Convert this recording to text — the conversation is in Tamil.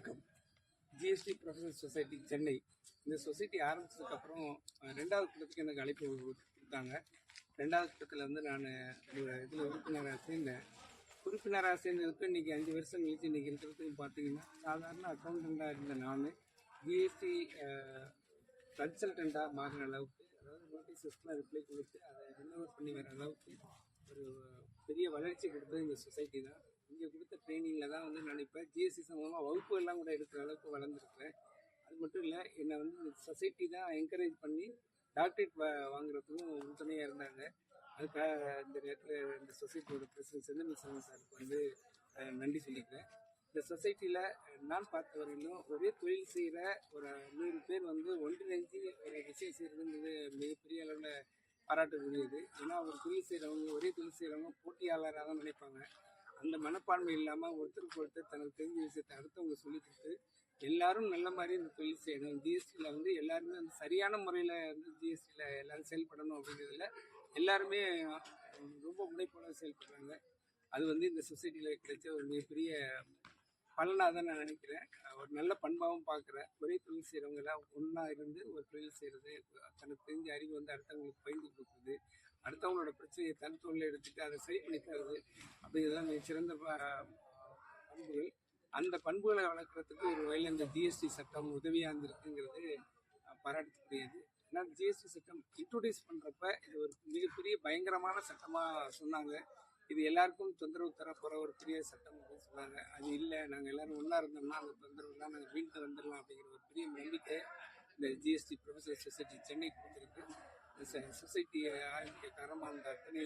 வணக்கம். GST professional society Chennai. இந்த சொசைட்டி ஆரம்பிச்சதுக்கப்புறம் ரெண்டாவது கூட்டத்துக்கு எனக்கு அழைப்பு கொடுத்தாங்க. ரெண்டாவது கூட்டத்தில் வந்து நான் ஒரு இதில் உறுப்பினராக சேர்ந்தேன். உறுப்பினராக சேர்ந்ததுக்கு இன்றைக்கி அஞ்சு வருஷம் கழிச்சு இன்றைக்கி இருக்கிறதுக்கு பார்த்தீங்கன்னா சாதாரண அக்கௌண்டண்ட்டாக இருந்த நான் ஜிஎஸ்டி கன்சல்டண்ட்டாக மாறின அளவுக்கு அதாவது நோட்டீஸஸ்லாம் ரிப்ளை கொடுத்து அதை ரினோவர் பண்ணி வர அளவுக்கு ஒரு பெரிய வளர்ச்சி கொடுத்தது இந்த சொசைட்டி தான். இங்கே கொடுத்த ட்ரைனிங்கில் தான் வந்து நான் இப்போ ஜிஎஸ்சி சம்மந்தமாக வகுப்பு எல்லாம் கூட எடுக்கிற அளவுக்கு வளர்ந்துருக்கிறேன். அது மட்டும் இல்லை என்னை வந்து சொசைட்டி தான் என்கரேஜ் பண்ணி டாக்டரேட் வ வாங்குறதுக்கும் உறுதுணையாக இருந்தாங்க. அதுக்காக இந்த நேரத்தில் இந்த சொசைட்டியோட பிரசிடன்ட் செந்தமிழ் சாமி சாருக்கு வந்து நன்றி சொல்லிக்கிறேன். இந்த சொசைட்டியில் நான் பார்த்த வரையிலும் ஒரே தொழில் செய்கிற ஒரு நூறு பேர் வந்து ஒன்றிணைஞ்சு ஒரு விஷயம் செய்கிறதுங்கிறது மிகப்பெரிய அளவில் பாராட்டுக்குரியது. ஏன்னா ஒரு தொழில் செய்கிறவங்க ஒரே தொழில் செய்கிறவங்க போட்டியாளராக தான் நினைப்பாங்க. அந்த மனப்பான்மை இல்லாமல் ஒருத்தருக்கு ஒருத்தர் தனக்கு தெரிஞ்ச விஷயத்தை அடுத்தவங்க சொல்லி கொடுத்து எல்லாரும் நல்ல மாதிரி இந்த தொழில் செய்யணும். ஜிஎஸ்டியில் வந்து எல்லாருமே அந்த சரியான முறையில் வந்து ஜிஎஸ்டியில் எல்லாரும் செயல்படணும் அப்படிங்கிறதுல எல்லாருமே ரொம்ப முனைப்போட செயல்படுறாங்க. அது வந்து இந்த சொசைட்டியில் கிடைச்ச ஒரு மிகப்பெரிய பலனாக தான் நான் நினைக்கிறேன். ஒரு நல்ல பண்பாகவும் பார்க்குறேன் ஒரே தொழில் செய்கிறவங்க எல்லாம் ஒன்றா இருந்து ஒரு தொழில் செய்கிறது தனக்கு தெரிஞ்ச அறிவு வந்து அடுத்தவங்களுக்கு பகிர்ந்து கொடுக்குறது அடுத்தவங்களோட பிரச்சனையை தன் தொழிலை எடுத்துட்டு அதை சரி பண்ணி தருது அப்படிங்கிறதான் மிகச் சிறந்த பண்புகள். அந்த பண்புகளை வளர்க்குறதுக்கு ஒரு வகையில் இந்த ஜிஎஸ்டி சட்டம் உதவியாக இருந்திருக்குங்கிறது பாராட்டக்கூடியது. ஏன்னா ஜிஎஸ்டி சட்டம் இன்ட்ரோடியூஸ் பண்ணுறப்ப இது ஒரு மிகப்பெரிய பயங்கரமான சட்டமாக சொன்னாங்க. இது எல்லாருக்கும் தொந்தரவு தரப்போகிற ஒரு பெரிய சட்டம் அப்படின்னு சொன்னாங்க. அது இல்லை நாங்கள் எல்லோரும் ஒன்றா இருந்தோம்னா அந்த தொந்தரவுலாம் நாங்கள் வீட்டு வந்துடலாம் அப்படிங்கிற ஒரு பெரிய நம்பிக்கை இந்த ஜிஎஸ்டி ப்ரொஃபஸர் சொசைட்டி சென்னை கொடுத்துருக்கு. இந்த சொசைட்டியை ஆரம்பிக்க காரணமாக அந்த அத்தனை